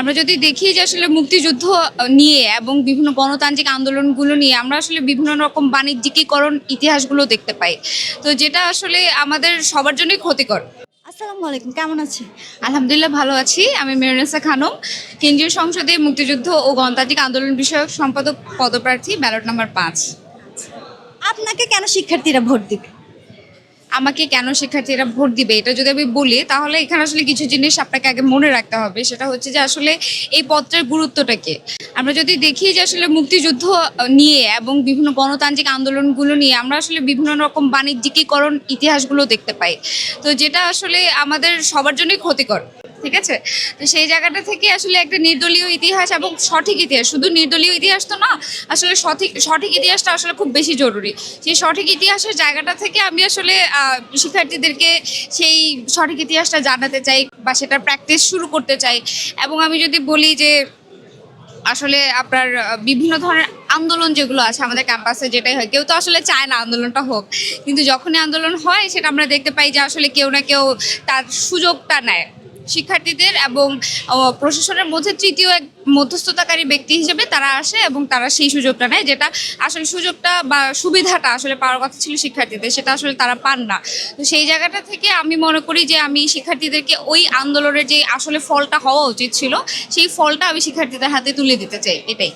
আমরা যদি দেখি যে আসলে মুক্তিযুদ্ধ নিয়ে এবং বিভিন্ন গণতান্ত্রিক আন্দোলনগুলো নিয়ে আমরা আসলে বিভিন্ন রকম বাণিজ্যিকীকরণ ইতিহাসগুলো দেখতে পাই। তো যেটা আসলে আমাদের সবার জন্যই ক্ষতিকর। আসসালামু আলাইকুম কেমন আছেন? আলহামদুলিল্লাহ ভালো আছি। আমি মেরনেসা খানম কেন্দ্রীয় সংসদে মুক্তিযুদ্ধ ও গণতান্ত্রিক আন্দোলন বিষয়ক সম্পাদক পদপ্রার্থী ব্যালট নাম্বার পাঁচ। আপনাকে কেন শিক্ষার্থীরা ভোট দিবে? আমাকে কেন শিক্ষার্থীরা ভোট দিবে, এটা যদি আমি বলি, তাহলে এখানে আসলে কিছু জিনিস আপনাকে আগে মনে রাখতে হবে, সেটা হচ্ছে যে আসলে এই পত্রের গুরুত্বটাকে আমরা যদি দেখি যে আসলে মুক্তিযুদ্ধ নিয়ে এবং বিভিন্ন গণতান্ত্রিক আন্দোলনগুলো নিয়ে আমরা আসলে বিভিন্ন রকম বাণিজ্যিকীকরণ ইতিহাসগুলো দেখতে পাই। তো যেটা আসলে আমাদের সবার জন্যই ক্ষতিকর। ঠিক আছে? তো সেই জায়গাটা থেকে আসলে একটা নির্দলীয় ইতিহাস এবং সঠিক ইতিহাস, শুধু নির্দলীয় ইতিহাস তো না, আসলে সঠিক সঠিক ইতিহাসটা আসলে খুব বেশি জরুরি। সেই সঠিক ইতিহাসের জায়গাটা থেকে আমি আসলে শিক্ষার্থীদেরকে সেই সঠিক ইতিহাসটা জানাতে চাই বা সেটা প্র্যাকটিস শুরু করতে চাই। এবং আমি যদি বলি যে, আসলে আপনার বিভিন্ন ধরনের আন্দোলন যেগুলো আছে আমাদের ক্যাম্পাসে যেটাই হয়, কেউ তো আসলে চায় না আন্দোলনটা হোক। কিন্তু যখনই আন্দোলন হয়, সেটা আমরা দেখতে পাই যে আসলে কেউ না কেউ তার সুযোগটা নেয়। শিক্ষার্থীদের এবং প্রশাসনের মধ্যে তৃতীয় এক মধ্যস্থতাকারী ব্যক্তি হিসেবে তারা আসে এবং তারা সেই সুযোগটা নেয়, যেটা আসলে সুযোগটা বা সুবিধাটা আসলে পাওয়ার কথা ছিল শিক্ষার্থীদের, সেটা আসলে তারা পান না। তো সেই জায়গাটা থেকে আমি মনে করি যে আমি শিক্ষার্থীদেরকে ওই আন্দোলনের যে আসলে ফলটা হওয়া উচিত ছিল, সেই ফলটা আমি শিক্ষার্থীদের হাতে তুলে দিতে চাই, এটাই।